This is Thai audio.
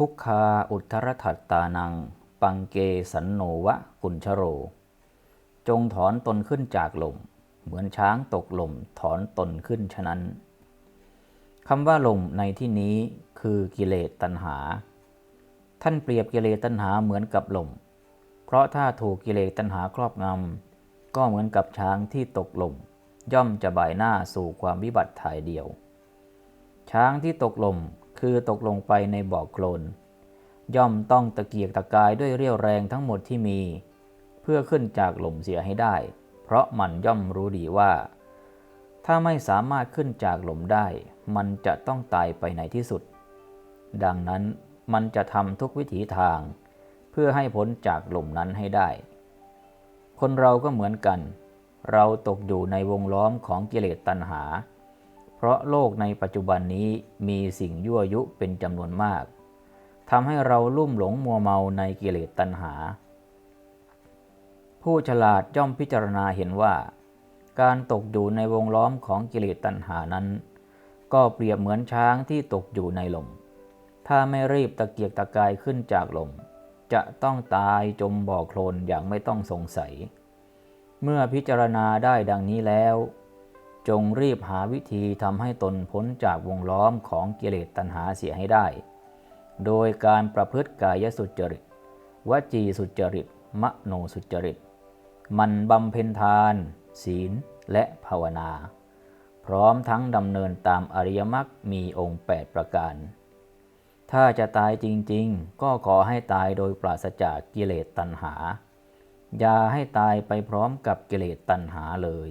ทุกคาอุทธรถัตตานัง ปังเกสันโนวะกุญชโร จงถอนตนขึ้นจากลม เหมือนช้างตกลมถอนตนขึ้นฉะนั้นคำว่าลมในที่นี้คือกิเลสตัณหา ท่านเปรียบกิเลสตัณหาเหมือนกับลม เพราะถ้าถูกกิเลสตัณหาครอบงำก็เหมือนกับช้างที่ตกลม ย่อมจะบ่ายหน้าสู่ความวิบัติถ่ายเดียว ช้างที่ตกลม คือตกลงไปในบ่อโคลน ย่อมต้องตะเกียกตะกายด้วยเรี่ยวแรงทั้งหมดที่มี เพื่อขึ้นจากหล่มเสียให้ได้ เพราะมันย่อมรู้ดีว่า ถ้าไม่สามารถขึ้นจากหล่มได้ มันจะต้องตายไปในที่สุด ดังนั้นมันจะทำทุกวิถีทาง เพื่อให้พ้นจากหล่มนั้นให้ได้ คนเราก็เหมือนกัน เราตกอยู่ในวงล้อมของกิเลสตัณหา ราะโลกในปัจจุบันนี้มีสิ่งยั่วยุเป็นจำนวนมากทำให้เราลุ่มหลงมัวเมาในกิเลสตัณหา ผู้ฉลาดย่อมพิจารณาเห็นว่า การตกอยู่ในวงล้อมของกิเลสตัณหานั้น ก็เปรียบเหมือนช้างที่ตกอยู่ในลม ถ้าไม่รีบตะเกียกตะกายขึ้นจากลม จะต้องตายจมบ่อโคลนอย่างไม่ต้องสงสัย เมื่อพิจารณาได้ดังนี้แล้ว จงรีบหาวิธีทำให้ตนพ้นจากวงล้อมของกิเลสตัณหาเสียให้ได้ โดยการประพฤติกายสุจริต วจีสุจริต มโนสุจริต มันบำเพ็ญทาน ศีล และภาวนา พร้อมทั้งดำเนินตามอริยมรรคมีองค์ 8 ประการ ถ้าจะตายจริงๆ ก็ขอให้ตายโดยปราศจากกิเลสตัณหา อย่าให้ตายไปพร้อมกับกิเลสตัณหาเลย